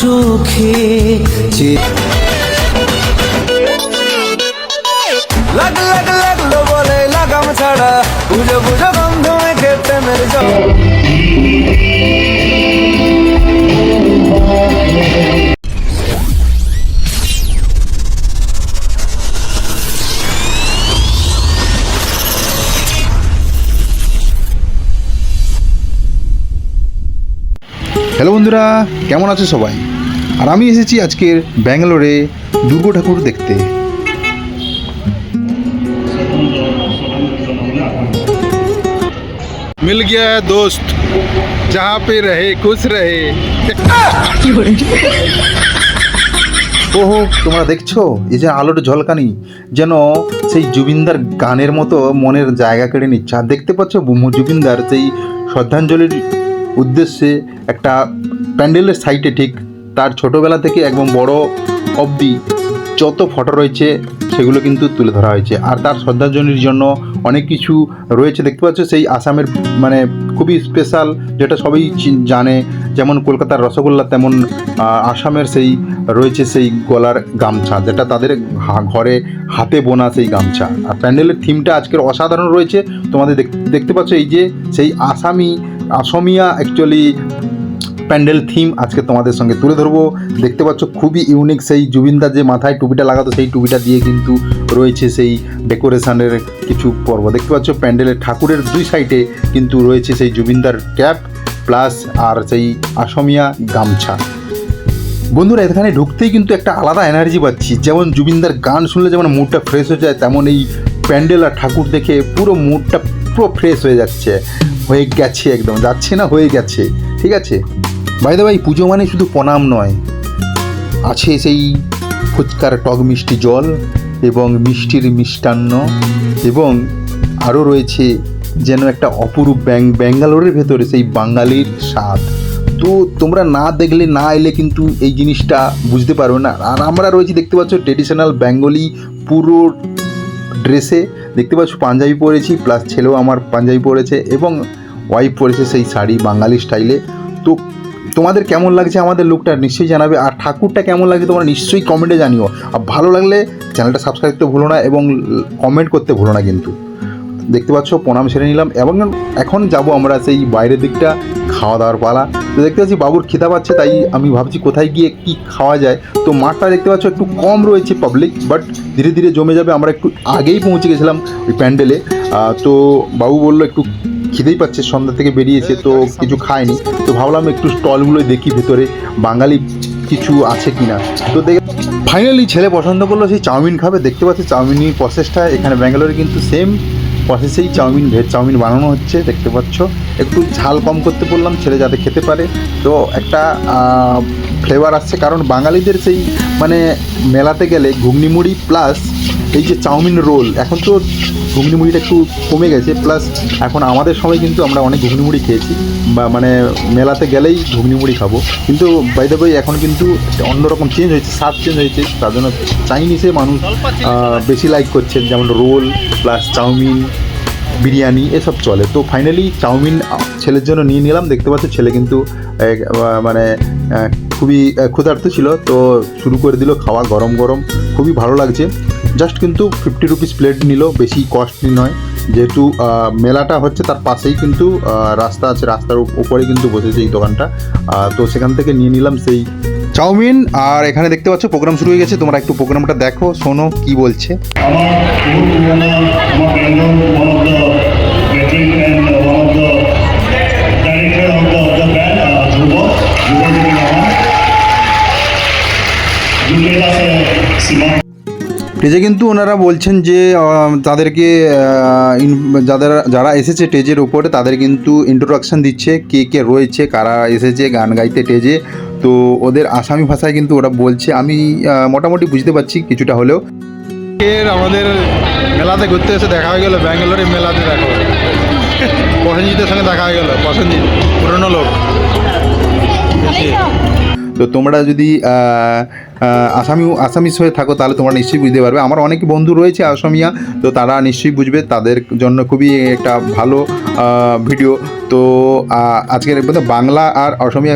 চোখে লাগ লাগ লাগল বলে লাগাম ছাড়া। বুঝো বুঝো গন্ধ মেখে প্রেমের জল। হ্যালো বন্ধুরা কেমন আছে সবাই আর আমি এসেছি আজকের ব্যাঙ্গালোরে দুর্গা ঠাকুর দেখতে मिल गया है दोस्त जहाँ पे रहे खुश रहे ওহো তোমরা দেখছো এই যে আলোর ঝলকানি যেন সেই জুবিনদার গানের মতো মনের জায়গা কেড়ে নিচ্ছে আর দেখতে পাচ্ছ বুমু জুবিনদার সেই শ্রদ্ধাঞ্জলির উদ্দেশ্যে একটা প্যান্ডেলের সাইটে ঠিক তার ছোটোবেলা থেকে একদম বড় অবধি যত ফটো রয়েছে সেগুলো কিন্তু তুলে ধরা হয়েছে। আর তার শ্রদ্ধাঞ্জলির জন্য অনেক কিছু রয়েছে। দেখতে পাচ্ছ সেই আসামের মানে খুবই স্পেশাল যেটা সবাই জানে। যেমন কলকাতার রসগোল্লা, তেমন আসামের সেই রয়েছে সেই গলার গামছা যেটা তাদের ঘরে হাতে বোনা সেই গামছা। আর প্যান্ডেলের থিমটা আজকের অসাধারণ রয়েছে। তোমাদের দেখ- দেখতে পাচ্ছ এই যে সেই আসামি আসামিয়া অ্যাকচুয়ালি প্যান্ডেল থিম আজকে তোমাদের সঙ্গে তুলে ধরবো। দেখতে পাচ্ছ, খুবই ইউনিক সেই জুবিনদার যে মাথায় টুপিটা লাগাতো, সেই টুপিটা দিয়ে কিন্তু রয়েছে সেই ডেকোরেশনের কিছু পর্ব। দেখতে পাচ্ছ, প্যান্ডেলের ঠাকুরের দুই সাইডে কিন্তু রয়েছে সেই জুবিনদার ক্যাপ প্লাস আর সেই আসামিয়া গামছা। বন্ধুরা, এখানে ঢুকতেই কিন্তু একটা আলাদা এনার্জি পাচ্ছি। যেমন জুবিনদার গান শুনলে যেমন মুডটা ফ্রেশ হয়ে যায়, তেমন এই প্যান্ডেল আর ঠাকুর দেখে পুরো মুডটা পুরো ফ্রেশ হয়ে যাচ্ছে। হয়ে গেছে একদম, যাচ্ছে না হয়ে গেছে, ঠিক আছে? বাইদে ভাই পুজো মানে শুধু প্রণাম নয়। আছে সেই ফুচকার টক মিষ্টি জল এবং মিষ্টির মিষ্টান্ন এবং আরও রয়েছে যেন একটা অপরূপ ব্যাং ব্যাঙ্গালোরের ভেতরে সেই বাঙালির স্বাদ। তো তোমরা না দেখলে না এলে কিন্তু এই জিনিসটা বুঝতে পারবে না। আর আমরা রয়েছি, দেখতে পাচ্ছ ট্রেডিশনাল বেঙ্গলি পুরো ড্রেসে। দেখতে পাচ্ছ, পাঞ্জাবি পরেছি প্লাস ছেলেও আমার পাঞ্জাবি পরেছে এবং ওয়াইফ পরেছে সেই শাড়ি বাঙালি স্টাইলে তো তোমাদের কেমন লাগছে আমাদের লুকটা নিশ্চয়ই জানাবে। আর ঠাকুরটা কেমন লাগছে তোমরা নিশ্চয়ই কমেন্টে জানিও। আর ভালো লাগলে চ্যানেলটা সাবস্ক্রাইব করতে ভুলো না এবং কমেন্ট করতে ভুলো না কিন্তু। দেখতে পাচ্ছ, প্রণাম সেরে নিলাম এবং এখন যাব আমরা সেই বাইরের দিকটা খাওয়া দাওয়ার পালা। তো দেখতে পাচ্ছি বাবুর খিদা পাচ্ছে, তাই আমি ভাবছি কোথায় গিয়ে কি খাওয়া যায়। তো মাঠটা দেখতে পাচ্ছ, একটু কম রয়েছে পাবলিক বাট ধীরে ধীরে জমে যাবে। আমরা একটু আগেই পৌঁছে গেছিলাম ওই প্যান্ডেলে তো বাবু বলল, একটু খিদেই পাচ্ছে, সন্ধ্যা থেকে বেরিয়েছে, তো কিছু খায়নি। তো ভাবলাম একটু স্টলগুলো দেখি ভেতরে, বাঙালি কিছু আছে কি না তো দেখে ফাইনালি ছেলে পছন্দ করল, সেই চাউমিন খাবে। দেখতে পাচ্ছি চাউমিনের প্রসেসটা এখানে ব্যাঙ্গালোরে কিন্তু সেম প্রসেসেই চাউমিন ভেজ চাউমিন বানানো হচ্ছে, দেখতে পাচ্ছ। একটু ঝাল কম করতে বললাম, ছেলে যাতে খেতে পারে। তো একটা ফ্লেভার আসছে, কারণ বাঙালিদের সেই মানে মেলাতে গেলে ঘুগনি মুড়ি প্লাস এই যে চাউমিন রোল এখন তো ঘুগনি মুড়িটা একটু কমে গেছে প্লাস এখন আমাদের সময় কিন্তু আমরা অনেক ঘুগনি মুড়ি খেয়েছি। বা মানে মেলাতে গেলেই ঘুগনি মুড়ি খাব। কিন্তু বই এখন কিন্তু অন্যরকম চেঞ্জ হয়েছে, স্বাদ চেঞ্জ হয়েছে। তার জন্য চাইনিজে মানুষ বেশি লাইক করছেন, যেমন রোল প্লাস চাউমিন, বিরিয়ানি, এসব চলে। তো ফাইনালি চাউমিন ছেলের জন্য নিয়ে নিলাম। দেখতে পাচ্ছ ছেলে কিন্তু মানে খুবই ক্ষুধার্ত ছিল। তো শুরু করে দিল খাওয়া গরম গরম। খুবই ভালো লাগছে। জাস্ট কিন্তু ফিফটি রুপিস প্লেট নিল বেশি কস্টলি নয়। যেহেতু মেলাটা হচ্ছে তার পাশেই কিন্তু রাস্তা আছে, রাস্তার উপ- উপরে কিন্তু বসেছে এই দোকানটা। তো সেখান থেকে নিয়ে নিলাম সেই চাউমিন। আর এখানে দেখতে পাচ্ছ প্রোগ্রাম শুরু হয়ে গেছে। তোমরা একটু প্রোগ্রামটা দেখো, শোনো কি বলছে। টেজে কিন্তু ওনারা বলছেন যে তাদেরকে যাদের যারা এসেছে টেজের উপরে তাদের কিন্তু ইন্ট্রোডাকশন দিচ্ছে কে কে রয়েছে কারা এসেছে গান গাইতে টেজে তো ওদের আসামি ভাষায় কিন্তু ওরা বলছে আমি মোটামুটি বুঝতে পারছি কিছুটা হলেও। এর আমাদের মেলাতে ঘুরতে এসে দেখা হয়ে গেলো ব্যাঙ্গালোরের মেলাতে দেখা। প্রসেনজিতের সঙ্গে দেখা হয়ে গেল প্রসেনজিৎ পুরনো লোক। তো তোমরা যদি আসামি, আসামিস হয়ে থাকো, তাহলে তোমরা নিশ্চয়ই বুঝতে পারবে। আমার অনেক বন্ধু রয়েছে আসামিয়া, তো তারা নিশ্চয়ই বুঝবে, তাদের জন্য খুবই একটা ভালো ভিডিও। তো আজকের বাংলা আর অসমিয়া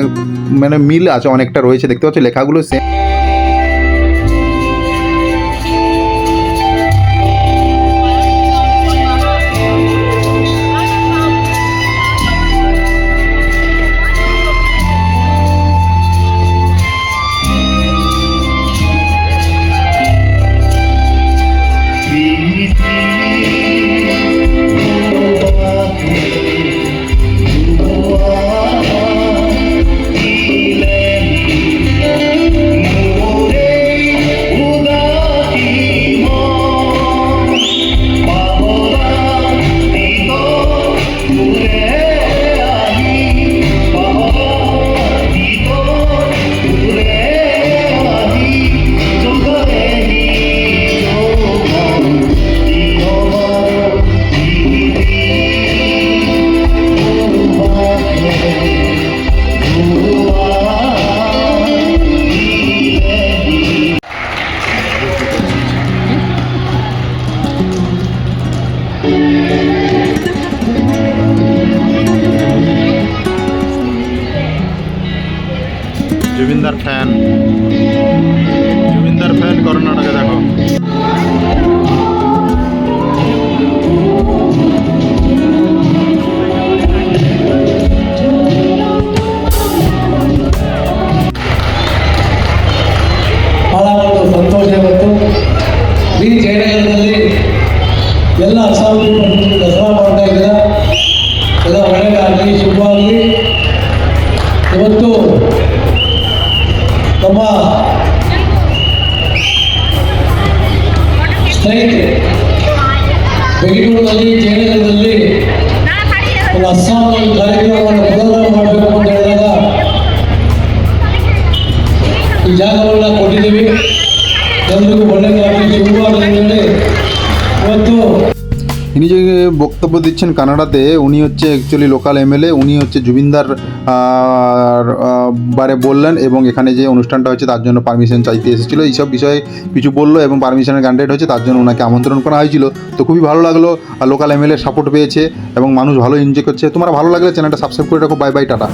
মানে মিল আছে, অনেকটা রয়েছে। দেখতে পাচ্ছ, লেখাগুলো সেম জুবিনদার ফ্যান জুবিনদার ফ্যান কর্ণাটকে দেখো। দিচ্ছেন কানাডাতে, উনি হচ্ছে অ্যাকচুয়ালি লোকাল এমএলএ উনি হচ্ছে জুবিনদার বারে বললেন এবং এখানে যে অনুষ্ঠানটা হচ্ছে তার জন্য পারমিশন চাইতে এসেছিল। এইসব বিষয়ে কিছু বলল এবং পারমিশনের গ্যান্ডেড হচ্ছে তার জন্য ওনাকে আমন্ত্রণ করা হয়েছিল। তো খুবই ভালো লাগল লোকাল এমএলএ সাপোর্ট পেয়েছে এবং মানুষ ভালো এনজয় করছে। তোমার ভালো লাগলে চ্যানেলটা সাবস্ক্রাইব করে রাখো। Bye bye tata.